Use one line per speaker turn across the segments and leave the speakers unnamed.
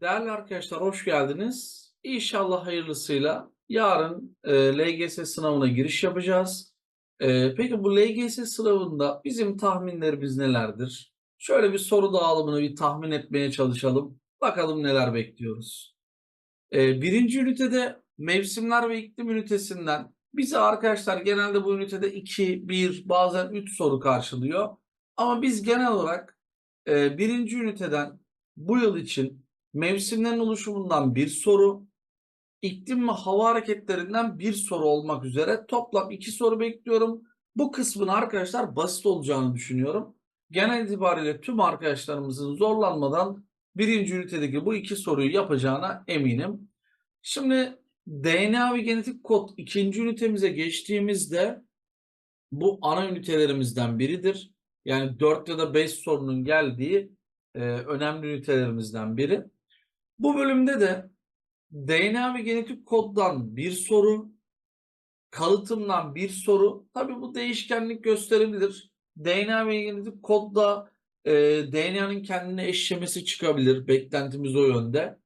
Değerli arkadaşlar hoş geldiniz. İnşallah hayırlısıyla yarın e, LGS sınavına giriş yapacağız. E, peki bu LGS sınavında bizim tahminlerimiz nelerdir? Şöyle bir soru dağılımını bir tahmin etmeye çalışalım. Bakalım neler bekliyoruz. E, birinci ünitede mevsimler ve iklim ünitesinden bize arkadaşlar genelde bu ünitede 2, 1 bazen 3 soru karşılıyor. Ama biz genel olarak e, birinci üniteden bu yıl için mevsimlerin oluşumundan bir soru, iklim ve hava hareketlerinden bir soru olmak üzere toplam iki soru bekliyorum. Bu kısmın arkadaşlar basit olacağını düşünüyorum. Genel itibariyle tüm arkadaşlarımızın zorlanmadan birinci ünitedeki bu iki soruyu yapacağına eminim. Şimdi DNA ve genetik kod ikinci ünitemize geçtiğimizde bu ana ünitelerimizden biridir. Yani 4 ya da 5 sorunun geldiği e, önemli ünitelerimizden biri. Bu bölümde de DNA ve genetik koddan bir soru, kalıtımdan bir soru. Tabii bu değişkenlik gösterebilir. DNA ve genetik kodda e, DNA'nın kendine eşlemesi çıkabilir. Beklentimiz o yönde.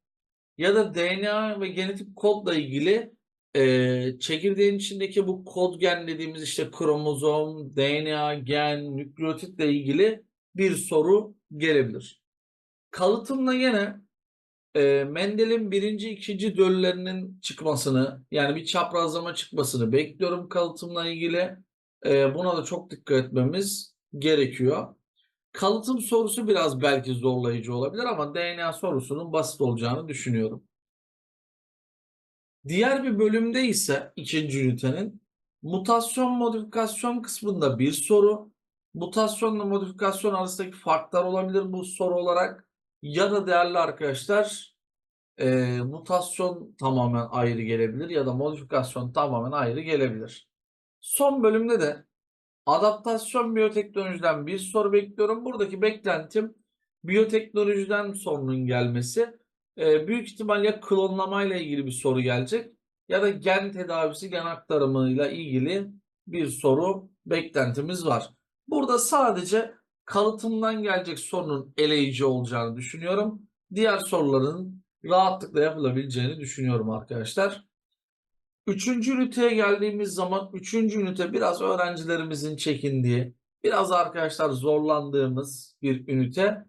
Ya da DNA ve genetik kodla ilgili e, çekirdeğin içindeki bu kod gen dediğimiz işte kromozom, DNA, gen, nükleotitle ilgili bir soru gelebilir. Kalıtımla yine e, Mendel'in birinci, ikinci döllerinin çıkmasını yani bir çaprazlama çıkmasını bekliyorum kalıtımla ilgili. E, buna da çok dikkat etmemiz gerekiyor. Kalıtım sorusu biraz belki zorlayıcı olabilir ama DNA sorusunun basit olacağını düşünüyorum. Diğer bir bölümde ise ikinci ünitenin mutasyon modifikasyon kısmında bir soru, mutasyonla modifikasyon arasındaki farklar olabilir bu soru olarak ya da değerli arkadaşlar e, mutasyon tamamen ayrı gelebilir ya da modifikasyon tamamen ayrı gelebilir. Son bölümde de adaptasyon biyoteknolojiden bir soru bekliyorum. Buradaki beklentim biyoteknolojiden sorunun gelmesi. E, büyük ihtimalle ya klonlamayla ilgili bir soru gelecek ya da gen tedavisi, gen aktarımıyla ilgili bir soru beklentimiz var. Burada sadece kalıtımdan gelecek sorunun eleyici olacağını düşünüyorum. Diğer soruların rahatlıkla yapılabileceğini düşünüyorum arkadaşlar. Üçüncü üniteye geldiğimiz zaman üçüncü ünite biraz öğrencilerimizin çekindiği, biraz arkadaşlar zorlandığımız bir ünite.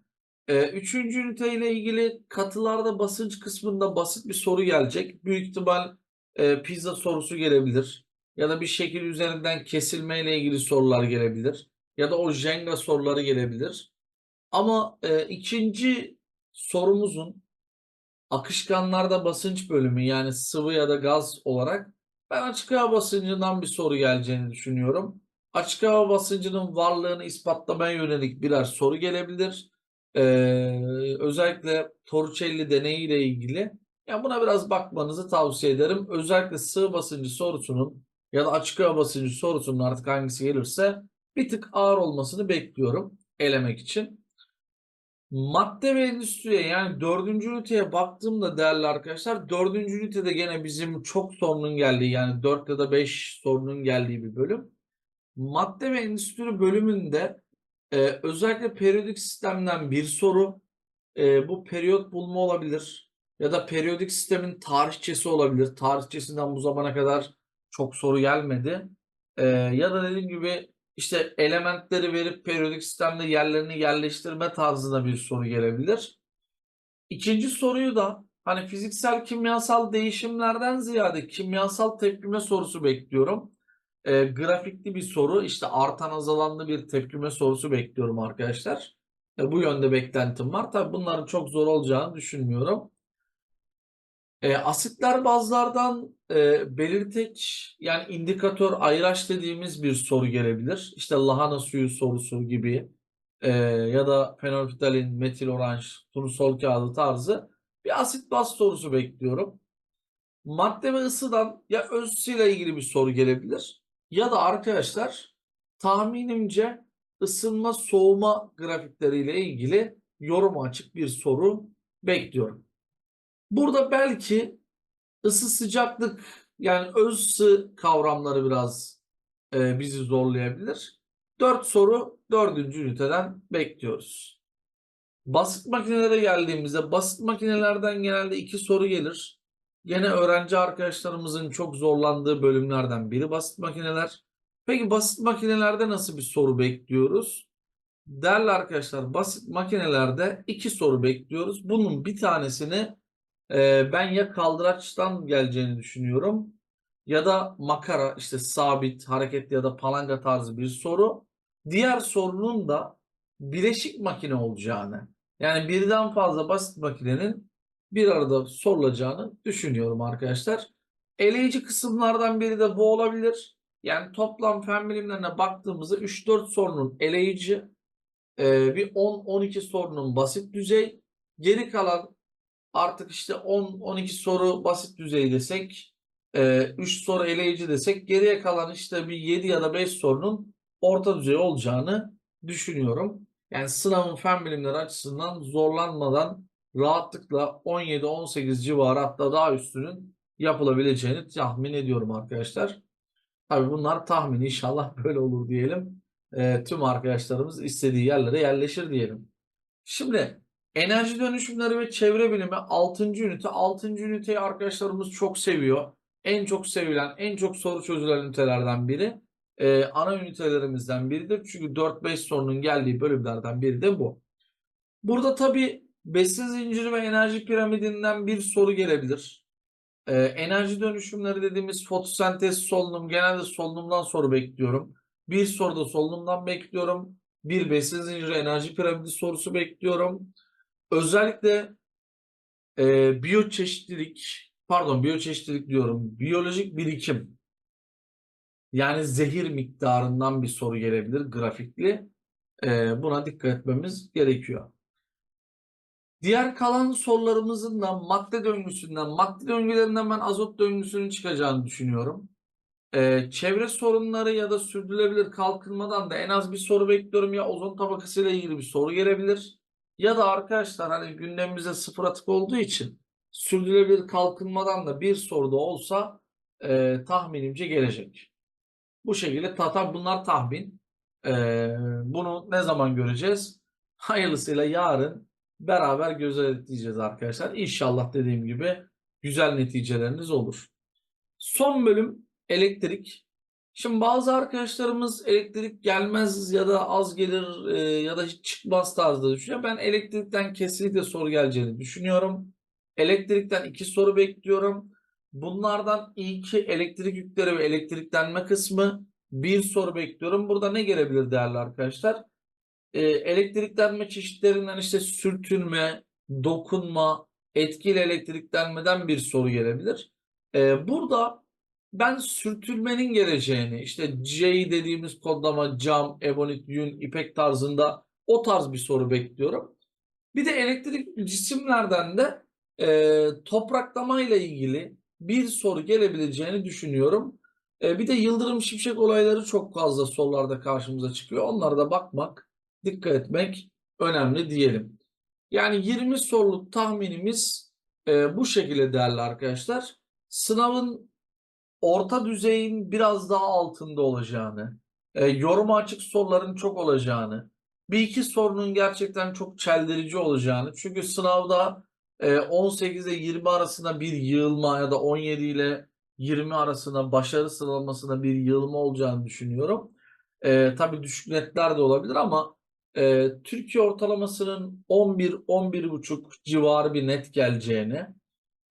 Ee, üçüncü ünite ile ilgili katılarda basınç kısmında basit bir soru gelecek. Büyük ihtimal e, pizza sorusu gelebilir. Ya da bir şekil üzerinden kesilme ile ilgili sorular gelebilir. Ya da o Jenga soruları gelebilir. Ama e, ikinci sorumuzun akışkanlarda basınç bölümü yani sıvı ya da gaz olarak ben açık hava basıncından bir soru geleceğini düşünüyorum. Açık hava basıncının varlığını ispatlamaya yönelik birer soru gelebilir. Ee, özellikle Torricelli deneyiyle ilgili. Yani buna biraz bakmanızı tavsiye ederim. Özellikle sığ basıncı sorusunun ya da açık hava basıncı sorusunun artık hangisi gelirse bir tık ağır olmasını bekliyorum elemek için. Madde ve endüstriye yani dördüncü üniteye baktığımda değerli arkadaşlar dördüncü ünitede gene bizim çok sorunun geldiği yani 4 ya da 5 sorunun geldiği bir bölüm. Madde ve endüstri bölümünde e, özellikle periyodik sistemden bir soru e, bu periyot bulma olabilir ya da periyodik sistemin tarihçesi olabilir. Tarihçesinden bu zamana kadar çok soru gelmedi. E, ya da dediğim gibi işte elementleri verip periyodik sistemde yerlerini yerleştirme tarzında bir soru gelebilir. İkinci soruyu da hani fiziksel kimyasal değişimlerden ziyade kimyasal tepkime sorusu bekliyorum. E, grafikli bir soru işte artan azalanlı bir tepkime sorusu bekliyorum arkadaşlar. E, bu yönde beklentim var. Tabi bunların çok zor olacağını düşünmüyorum. E, asitler bazlardan e, belirteç yani indikatör ayraç dediğimiz bir soru gelebilir. İşte lahana suyu sorusu gibi e, ya da fenolftalin, metil oranj, turnusol kağıdı tarzı bir asit baz sorusu bekliyorum. Madde ve ısıdan ya ölçüsüyle ilgili bir soru gelebilir ya da arkadaşlar tahminimce ısınma soğuma grafikleriyle ilgili yorum açık bir soru bekliyorum. Burada belki ısı sıcaklık yani öz ısı kavramları biraz e, bizi zorlayabilir. Dört soru dördüncü üniteden bekliyoruz. Basit makinelere geldiğimizde basit makinelerden genelde iki soru gelir. Gene öğrenci arkadaşlarımızın çok zorlandığı bölümlerden biri basit makineler. Peki basit makinelerde nasıl bir soru bekliyoruz? Değerli arkadaşlar basit makinelerde iki soru bekliyoruz. Bunun bir tanesini e, ben ya kaldıraçtan geleceğini düşünüyorum ya da makara işte sabit hareketli ya da palanga tarzı bir soru. Diğer sorunun da bileşik makine olacağını yani birden fazla basit makinenin bir arada sorulacağını düşünüyorum arkadaşlar. Eleyici kısımlardan biri de bu olabilir. Yani toplam fen bilimlerine baktığımızda 3-4 sorunun eleyici, e, bir 10-12 sorunun basit düzey, geri kalan artık işte 10-12 soru basit düzey desek, e, 3 soru eleyici desek, geriye kalan işte bir 7 ya da 5 sorunun orta düzey olacağını düşünüyorum. Yani sınavın fen bilimleri açısından zorlanmadan rahatlıkla 17-18 civarı hatta daha üstünün yapılabileceğini tahmin ediyorum arkadaşlar. Tabii bunlar tahmin inşallah böyle olur diyelim. E, tüm arkadaşlarımız istediği yerlere yerleşir diyelim. Şimdi enerji dönüşümleri ve çevre bilimi 6. ünite. 6. üniteyi arkadaşlarımız çok seviyor. En çok sevilen, en çok soru çözülen ünitelerden biri. E, ana ünitelerimizden biridir. Çünkü 4-5 sorunun geldiği bölümlerden biri de bu. Burada tabii besin zinciri ve enerji piramidinden bir soru gelebilir. Ee, enerji dönüşümleri dediğimiz fotosentez solunum genelde solunumdan soru bekliyorum. Bir soruda solunumdan bekliyorum. Bir besin zinciri enerji piramidi sorusu bekliyorum. Özellikle e, biyoçeşitlilik pardon biyoçeşitlilik diyorum. Biyolojik birikim yani zehir miktarından bir soru gelebilir grafikli. Ee, buna dikkat etmemiz gerekiyor. Diğer kalan sorularımızın da madde döngüsünden, madde döngülerinden ben azot döngüsünün çıkacağını düşünüyorum. Ee, çevre sorunları ya da sürdürülebilir kalkınmadan da en az bir soru bekliyorum. Ya ozon tabakası ile ilgili bir soru gelebilir. Ya da arkadaşlar hani gündemimizde sıfır atık olduğu için sürdürülebilir kalkınmadan da bir soru da olsa e, tahminimce gelecek. Bu şekilde tata bunlar tahmin. Ee, bunu ne zaman göreceğiz? Hayırlısıyla yarın beraber gözetleyeceğiz arkadaşlar. İnşallah dediğim gibi güzel neticeleriniz olur. Son bölüm elektrik. Şimdi bazı arkadaşlarımız elektrik gelmez ya da az gelir e, ya da hiç çıkmaz tarzda düşünüyor. Ben elektrikten kesinlikle soru geleceğini düşünüyorum. Elektrikten iki soru bekliyorum. Bunlardan ilki elektrik yükleri ve elektriklenme kısmı. Bir soru bekliyorum. Burada ne gelebilir değerli arkadaşlar? Ee, elektriklenme çeşitlerinden işte sürtünme, dokunma, etkili elektriklenmeden bir soru gelebilir. Ee, burada ben sürtünmenin geleceğini işte J dediğimiz kodlama cam, ebonit, yün, ipek tarzında o tarz bir soru bekliyorum. Bir de elektrik cisimlerden de e, topraklama ile ilgili bir soru gelebileceğini düşünüyorum. E, bir de yıldırım şimşek olayları çok fazla sorularda karşımıza çıkıyor. Onlara da bakmak, dikkat etmek önemli diyelim. Yani 20 soruluk tahminimiz e, bu şekilde değerli arkadaşlar. Sınavın orta düzeyin biraz daha altında olacağını, e, yoruma açık soruların çok olacağını, bir iki sorunun gerçekten çok çeldirici olacağını. Çünkü sınavda 18 ile 20 arasında bir yığılma ya da 17 ile 20 arasında başarı sıralamasında bir yığılma olacağını düşünüyorum. E, tabii düşük netler de olabilir ama e, Türkiye ortalamasının 11-11,5 civarı bir net geleceğini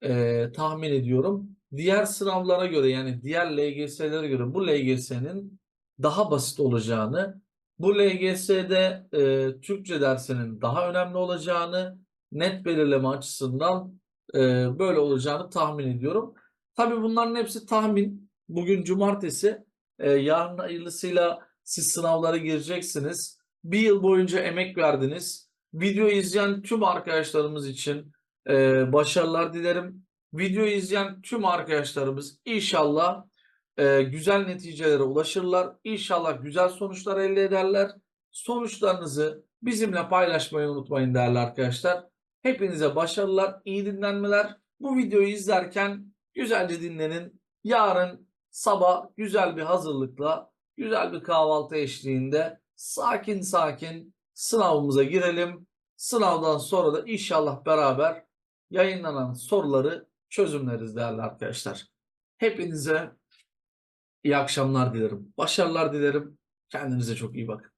e, tahmin ediyorum. Diğer sınavlara göre yani diğer LGS'lere göre bu LGS'nin daha basit olacağını, bu LGS'de e, Türkçe dersinin daha önemli olacağını, net belirleme açısından e, böyle olacağını tahmin ediyorum. Tabii bunların hepsi tahmin. Bugün cumartesi. E, yarın hayırlısıyla siz sınavlara gireceksiniz. Bir yıl boyunca emek verdiniz. Video izleyen tüm arkadaşlarımız için e, başarılar dilerim. Video izleyen tüm arkadaşlarımız inşallah e, güzel neticelere ulaşırlar. İnşallah güzel sonuçlar elde ederler. Sonuçlarınızı bizimle paylaşmayı unutmayın değerli arkadaşlar. Hepinize başarılar, iyi dinlenmeler. Bu videoyu izlerken güzelce dinlenin. Yarın sabah güzel bir hazırlıkla, güzel bir kahvaltı eşliğinde sakin sakin sınavımıza girelim. Sınavdan sonra da inşallah beraber yayınlanan soruları çözümleriz değerli arkadaşlar. Hepinize iyi akşamlar dilerim. Başarılar dilerim. Kendinize çok iyi bakın.